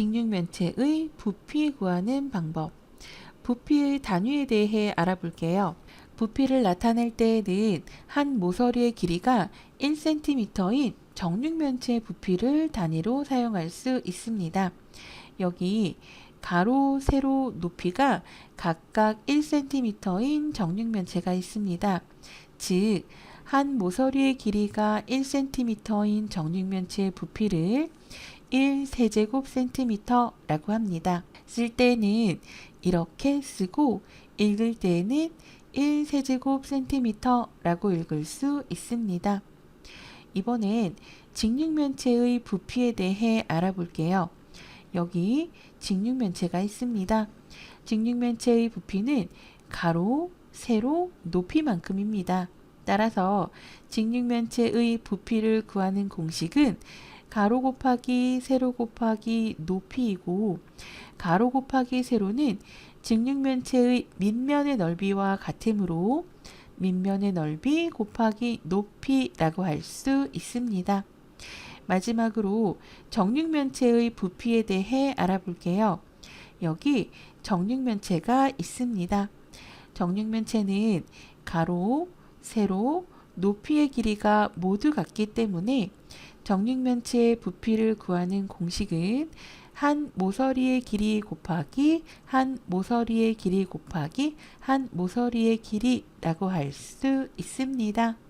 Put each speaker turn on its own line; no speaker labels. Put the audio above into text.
직육면체의 부피 구하는 방법. 부피의 단위에 대해 알아볼게요. 부피를 나타낼 때에는 한 모서리의 길이가 1cm인 정육면체 부피를 단위로 사용할 수 있습니다. 여기 가로, 세로 높이가 각각 1cm인 정육면체가 있습니다. 즉, 한 모서리의 길이가 1cm인 정육면체의 부피를 1세제곱 cm라고 합니다. 쓸 때는 이렇게 쓰고 읽을 때는 1세제곱 cm라고 읽을 수 있습니다. 이번엔 직육면체의 부피에 대해 알아볼게요. 여기 직육면체가 있습니다. 직육면체의 부피는 가로, 세로, 높이만큼입니다. 따라서 직육면체의 부피를 구하는 공식은 가로 곱하기 세로 곱하기 높이이고 가로 곱하기 세로는 직육면체의 밑면의 넓이와 같으므로 밑면의 넓이 곱하기 높이라고 할 수 있습니다. 마지막으로 정육면체의 부피에 대해 알아볼게요. 여기 정육면체가 있습니다. 정육면체는 가로, 세로, 높이의 길이가 모두 같기 때문에 정육면체의 부피를 구하는 공식은 한 모서리의 길이 곱하기 한 모서리의 길이 곱하기 한 모서리의 길이라고 할 수 있습니다.